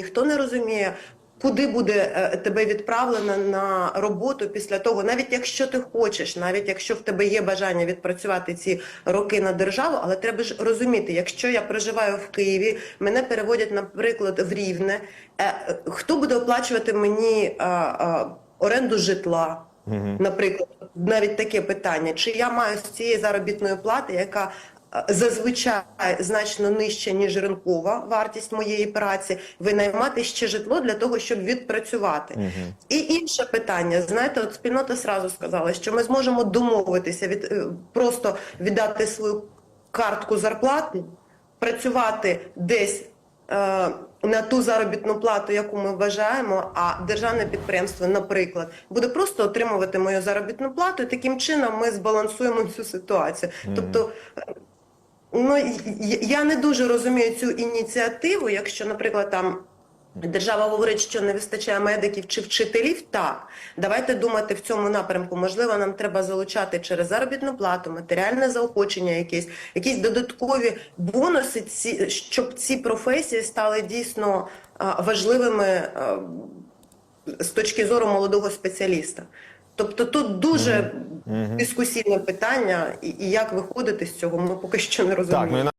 ніхто не розуміє. Куди буде е, тебе відправлено на роботу після того, навіть якщо ти хочеш, навіть якщо в тебе є бажання відпрацювати ці роки на державу, але треба ж розуміти, якщо я проживаю в Києві, мене переводять, наприклад, в Рівне, е, хто буде оплачувати мені е, оренду житла? Наприклад, навіть таке питання: чи я маю з цієї заробітної плати, яка зазвичай значно нижча, ніж ринкова вартість моєї праці, винаймати ще житло для того, щоб відпрацювати. І інше питання, знаєте, от спільнота сразу сказала, що ми зможемо домовитися від е, просто віддати свою картку зарплати, працювати десь. е, На ту заробітну плату, яку ми вважаємо, а державне підприємство, наприклад, буде просто отримувати мою заробітну плату, і таким чином ми збалансуємо цю ситуацію. Тобто, е, ну я не дуже розумію цю ініціативу, якщо, наприклад, там. Держава говорить, що не вистачає медиків чи вчителів. Так, давайте думати в цьому напрямку. Можливо, нам треба залучати через заробітну плату, матеріальне заохочення, якісь, якісь додаткові бонуси, ці, щоб ці професії стали дійсно а, важливими а, з точки зору молодого спеціаліста. Тобто тут дуже дискусійне питання, і, і як виходити з цього, ми поки що не розуміємо. Так,